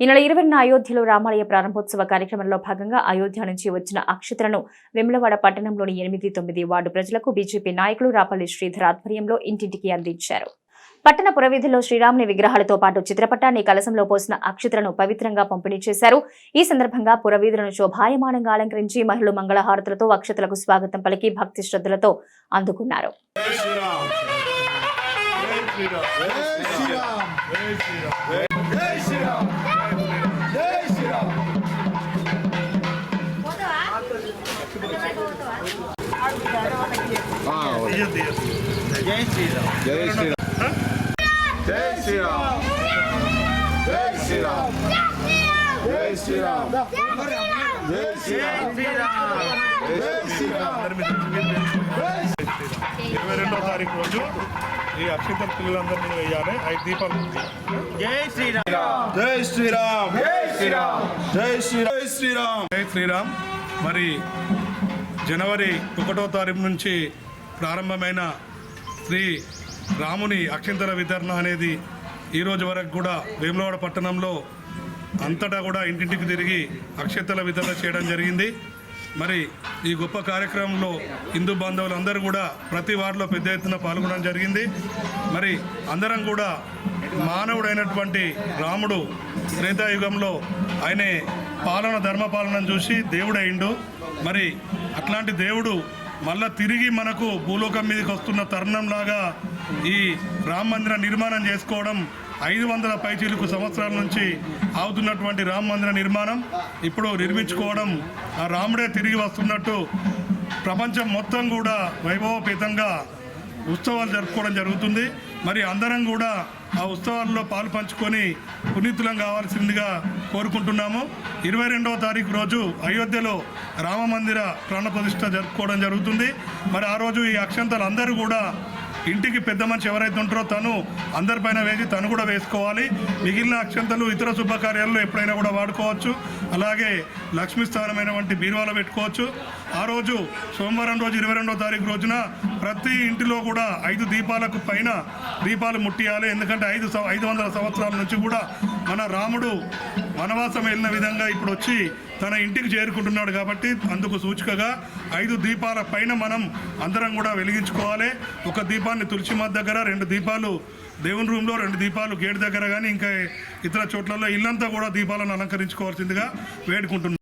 ఈ నెల ఇరవైన అయోధ్యలో రామాలయ ప్రారంభోత్సవ కార్యక్రమంలో భాగంగా అయోధ్య నుంచి వచ్చిన అక్షతలను వెమ్లవాడ పట్టణంలోని ఎనిమిది తొమ్మిది వార్డు ప్రజలకు బీజేపీ నాయకులు రాపల్లి శ్రీధర్ ఆధ్వర్యంలో ఇంటింటికి అందించారు. పట్టణ పురవీధిలో శ్రీరాముని విగ్రహాలతో పాటు చిత్రపటాన్ని కలశంలో పోసిన అక్షతలను పవిత్రంగా పంపిణీ చేశారు. ఈ సందర్భంగా పురవీధులను శోభాయమానంగా అలంకరించి మహిళలు మంగళహారతులతో అక్షతలకు స్వాగతం పలికి భక్తి శ్రద్ధలతో అందుకున్నారు. శ్రీరామ్ జై శ్రీరామ్ జై శ్రీరామ్ జై శ్రీరామ్ జై శ్రీరామ్ జై శ్రీరామ్ జై శ్రీరామ్ జై శ్రీరామ్ జై శ్రీరామ్ జై శ్రీరామ్. జై శ్రీరామ్. జై శ్రీరామ్. ఇరవై రెండో తారీఖు రోజు ఈ అక్షింతల పిల్లలందరినీ వేయాలి. ఐదు దీపాలు జై శ్రీరామ్. జై శ్రీరామ్. జై శ్రీరామ్. జై శ్రీరామ్. జై శ్రీరామ్. జై శ్రీరామ్. మరి జనవరి ఒకటో తారీఖు నుంచి ప్రారంభమైన శ్రీ రాముని అక్షింతల వితరణ అనేది ఈ రోజు వరకు కూడా వేములవాడ పట్టణంలో అంతటా కూడా ఇంటింటికి తిరిగి అక్షంతల వితరణ చేయడం జరిగింది. మరి ఈ గొప్ప కార్యక్రమంలో హిందూ బాంధవులందరూ కూడా ప్రతి వార్డులో పెద్ద ఎత్తున పాల్గొనడం జరిగింది. మరి అందరం కూడా మానవుడైనటువంటి రాముడు త్రేతాయుగంలో ఆయనే పాలన ధర్మపాలన చూసి దేవుడైండు. మరి అట్లాంటి దేవుడు మళ్ళా తిరిగి మనకు భూలోకం మీదకి వస్తున్న తరుణంలాగా ఈ రామ మందిర నిర్మాణం చేసుకోవడం ఐదు వందల పైచీలకు సంవత్సరాల నుంచి అవుతున్నటువంటి రామ మందిర నిర్మాణం ఇప్పుడు నిర్మించుకోవడం ఆ రాముడే తిరిగి వస్తున్నట్టు ప్రపంచం మొత్తం కూడా వైభవపేతంగా ఉత్సవాలు జరుపుకోవడం జరుగుతుంది. మరి అందరం కూడా ఆ ఉత్సవాల్లో పాలు పంచుకొని పునీతులం కావాల్సిందిగా కోరుకుంటున్నాము. ఇరవై రెండవ తారీఖు రోజు అయోధ్యలో రామ మందిర ప్రాణప్రతిష్ఠ జరుపుకోవడం జరుగుతుంది. మరి ఆ రోజు ఈ అక్షంతలు అందరూ కూడా ఇంటికి పెద్ద మనిషి ఎవరైతే ఉంటారో తను అందరిపైన వేసి తను కూడా వేసుకోవాలి. మిగిలిన అక్షంతలు ఇతర శుభకార్యాల్లో ఎప్పుడైనా కూడా వాడుకోవచ్చు. అలాగే లక్ష్మీ స్థానమైనటువంటి బీరువాలో పెట్టుకోవచ్చు. ఆ రోజు సోమవారం రోజు ఇరవై రెండో తారీఖు రోజున ప్రతి ఇంటిలో కూడా ఐదు దీపాలకు పైన దీపాలు ముట్టియాలి. ఎందుకంటే ఐదు ఐదు వందల సంవత్సరాల నుంచి కూడా మన రాముడు వనవాసం వెళ్ళిన విధంగా ఇప్పుడు వచ్చి తన ఇంటికి చేరుకుంటున్నాడు కాబట్టి అందుకు సూచికగా ఐదు దీపాల పైన మనం అందరం కూడా వెలిగించుకోవాలి. ఒక దీపాన్ని తులసి దగ్గర రెండు దీపాలు దేవుని రూమ్లో రెండు దీపాలు గేట్ దగ్గర కానీ ఇంకా ఇతర చోట్లలో ఇల్లంతా కూడా దీపాలను అలంకరించుకోవాల్సిందిగా వేడుకుంటున్నాం.